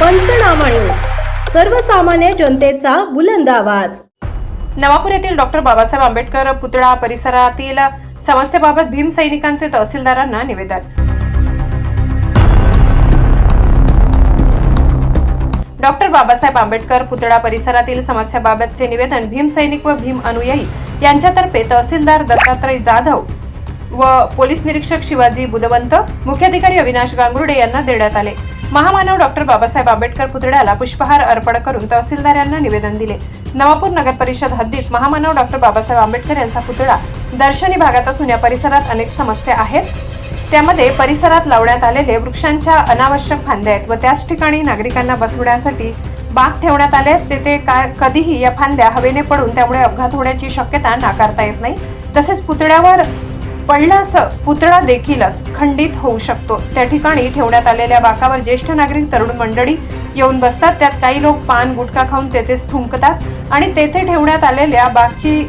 पंचनामा न्यूज. सर्वसामान्य जनतेचा बुलंद आवाज. नवापूर येथील डॉक्टर बाबासाहेब आंबेडकर पुतळा परिसरातील समस्येबाबत भीम सैनिकांचे तहसीलदारांना निवेदन. डॉक्टर बाबासाहेब आंबेडकर पुतळा परिसरातील समस्याबाबतचे निवेदन भीम सैनिक व भीम अनुयायी यांच्यातर्फे तहसीलदार दत्तात्रय जाधव व पोलीस निरीक्षक शिवाजी बुधवंत मुख्याधिकारी अविनाश गांगुर्डे यांना देण्यात आले. महामानव डॉक्टर बाबासाहेब आंबेडकर पुतळ्याला पुष्पहार अर्पण करून तहसीलदार यांना निवेदन दिले. नवापूर नगर परिषद हद्दीत महामानव डॉक्टर बाबासाहेब आंबेडकर यांचा पुतळा दर्शनी भागात असून या परिसरात अनेक समस्या आहेत. त्यामध्ये परिसरात लावण्यात आलेले वृक्षांच्या अनावश्यक फांद्या आहेत व त्याच ठिकाणी नागरिकांना बसवण्यासाठी बाग ठेवण्यात आले आहेत. तेथे काय कधीही या फांद्या हवेने पडून त्यामुळे अपघात होण्याची शक्यता नाकारता येत नाही. तसेच पुतळ्यावर पडल्यास पुतळा देखील खंडित होऊ शकतो. त्या ठिकाणी ठेवण्यात आलेल्या बाकावर ज्येष्ठ नागरिक तरुण मंडळी येऊन बसतात. त्यात काही लोक पान गुटखा खाऊन तेथेच थुंकतात आणि तेथे ठेवण्यात आलेल्या बागची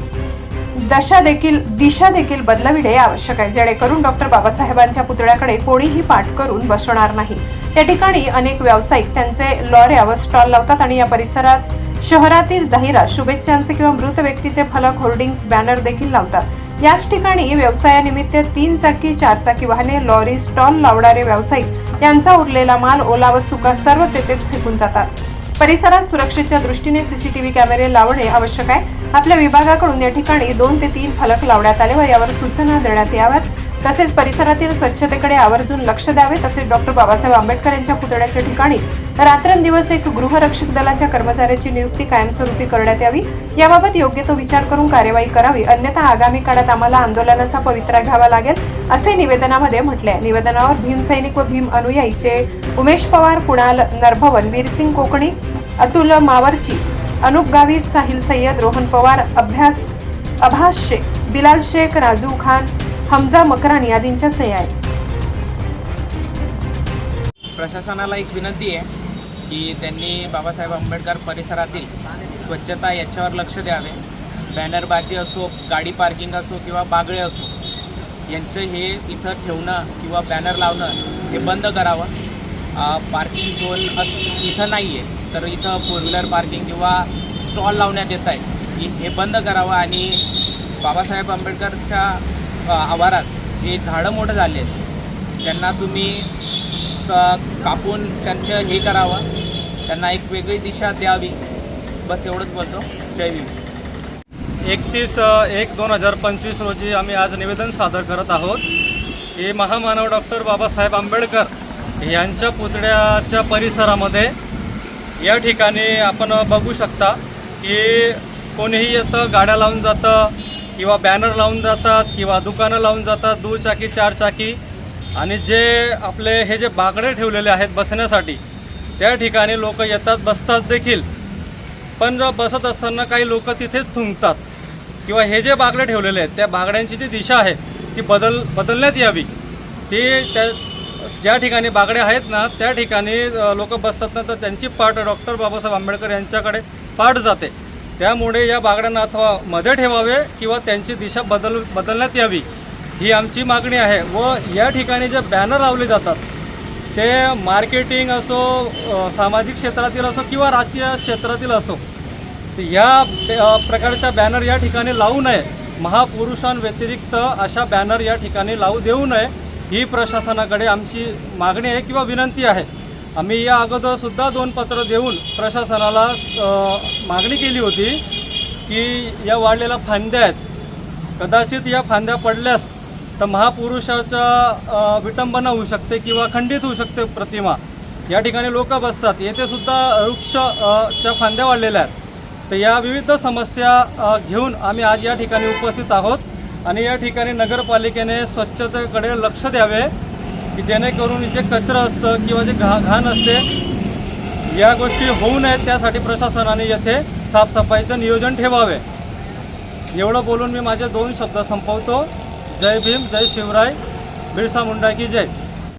दशा देखील दिशा देखील बदलविणे आवश्यक आहे. जेणेकरून डॉक्टर बाबासाहेबांच्या पुतळ्याकडे कोणीही पाठ करून बसणार नाही. त्या ठिकाणी अनेक व्यावसायिक त्यांचे लॉऱ्या व स्टॉल लावतात आणि या परिसरात शहरातील जाहिरात शुभेच्छांचे किंवा मृत व्यक्तीचे फलक होर्डिंग्स बॅनर देखील लावतात. याच ठिकाणी व्यवसायानिमित्त तीन चाकी चार चाकी वाहने लॉरी स्टॉल लावणारे व्यावसायिक यांचा उरलेला माल ओला व सुका सर्व तेथेच फेकून जातात. परिसरात सुरक्षेच्या दृष्टीने सीसीटीव्ही कॅमेरे लावणे आवश्यक आहे. आपल्या विभागाकडून या ठिकाणी दोन ते तीन फलक लावण्यात आले व यावर सूचना देण्यात याव्यात. तसेच परिसरातील स्वच्छतेकडे आवर्जून लक्ष द्यावे तसेच डॉक्टर बाबासाहेब आंबेडकर यांच्या पुतळ्याच्या ठिकाणी रात्रंदिवस एक गृहरक्षक दलाच्या कर्मचाऱ्याची नियुक्ती कायमस्वरूपी करण्यात यावी. याबाबत योग्य तो विचार करून कार्यवाही करावी. अन्यथा आगामी काळात आम्हाला आंदोलनाचा पवित्रा घ्यावा लागेल असे निवेदनामध्ये म्हटले आहे. निवेदनावर भीम सैनिक व भीम अनुयायीचे उमेश पवार कुणाल नरभवन वीरसिंग कोकणी अतुल मावरची अनुप गावित साहिल सय्यद रोहन पवार अभ्यास अभास शेख बिलाल शेख राजू खान हमजा मकरानी आदींच्या सह्या आहेत. प्रशासनाला एक विनंती आहे. की त्यांनी बाबासाहेब आंबेडकर परिसरातील स्वच्छता याच्यावर लक्ष द्यावे. बॅनरबाजी असो गाडी पार्किंग असो किंवा बागळे असो यांचं हे इथं ठेवणं किंवा बॅनर लावणं हे बंद करावं. पार्किंग झोन अस इथं नाही आहे तर इथं फोर व्हीलर पार्किंग किंवा स्टॉल लावण्यात येत आहे हे बंद करावं आणि बाबासाहेब आंबेडकरच्या अ, आवारास जे झाडं मोठं झाले आहेत त्यांना तुम्ही कापून त्यांचं हे करावं. त्यांना एक वेगळी दिशा द्यावी. बस एवढंच बोलतो. जय भीम. एकतीस एक दोन हजार पंचवीस रोजी आम्ही आज निवेदन सादर करत आहोत. हे महामानव डॉक्टर बाबासाहेब आंबेडकर यांच्या पुतळ्याच्या परिसरामध्ये या ठिकाणी आपण बघू शकता की कोणीही येतं गाड्या लावून जातं किंवा बॅनर लावून जातात किंवा दुकानं लावून जातात दुचाकी चारचाकी आणि जे आपले हे जे बाकडे ठेवलेले आहेत बसण्यासाठी त्या ठिकाणी लोक येतात बसतात देखील. पण जर बसत असताना काही लोक तिथेच थुंकतात किंवा हे जे बागडे ठेवलेले आहेत त्या बागड्यांची जी दिशा आहे ती बदल बदलण्यात यावी. ती त्या ज्या ठिकाणी बागडे आहेत ना त्या ठिकाणी लोक बसतात ना तर त्यांची पाठ डॉक्टर बाबासाहेब आंबेडकर यांच्याकडे पाठ जाते. त्यामुळे या बागड्यांना अथवा मध्ये ठेवावे किंवा त्यांची दिशा बदल बदलण्यात यावी. ही आमची मागणी आहे व या ठिकाणी जे बॅनर लावले जातात ते मार्केटिंग असो सामाजिक क्षेत्रातील असो किंवा राजकीय क्षेत्रातील असो तर या प्रकारच्या बॅनर या ठिकाणी लावू नये. महापुरुषांव्यतिरिक्त अशा बॅनर या ठिकाणी लावू देऊ नये ही प्रशासनाकडे आमची मागणी आहे किंवा विनंती आहे. आम्ही या अगोदरसुद्धा दोन पत्र देऊन प्रशासनाला मागणी केली होती की या वाढलेल्या फांद्या आहेत. कदाचित या फांद्या पडल्यास तर महापुरुषाचा विटंबना होऊ शकते किंवा खंडित होऊ शकते प्रतिमा. या ठिकाणी लोक बसतात. येथे सुद्धा वृक्ष च्या फांद्या वाढलेल्या आहेत. तर या विविध समस्या घेऊन आम्ही आज या ठिकाणी उपस्थित आहोत आणि या ठिकाणी नगरपालिकेने स्वच्छतेकडे लक्ष द्यावे की जेणेकरून जे कचरं असतं किंवा जे घा घाण असते या गोष्टी होऊ नयेत. त्यासाठी प्रशासनाने येथे साफसफाईचं नियोजन ठेवावे. एवढं बोलून मी माझे दोन शब्द संपवतो. जय भीम जय शिवराय बिरसा मुंडा की जय।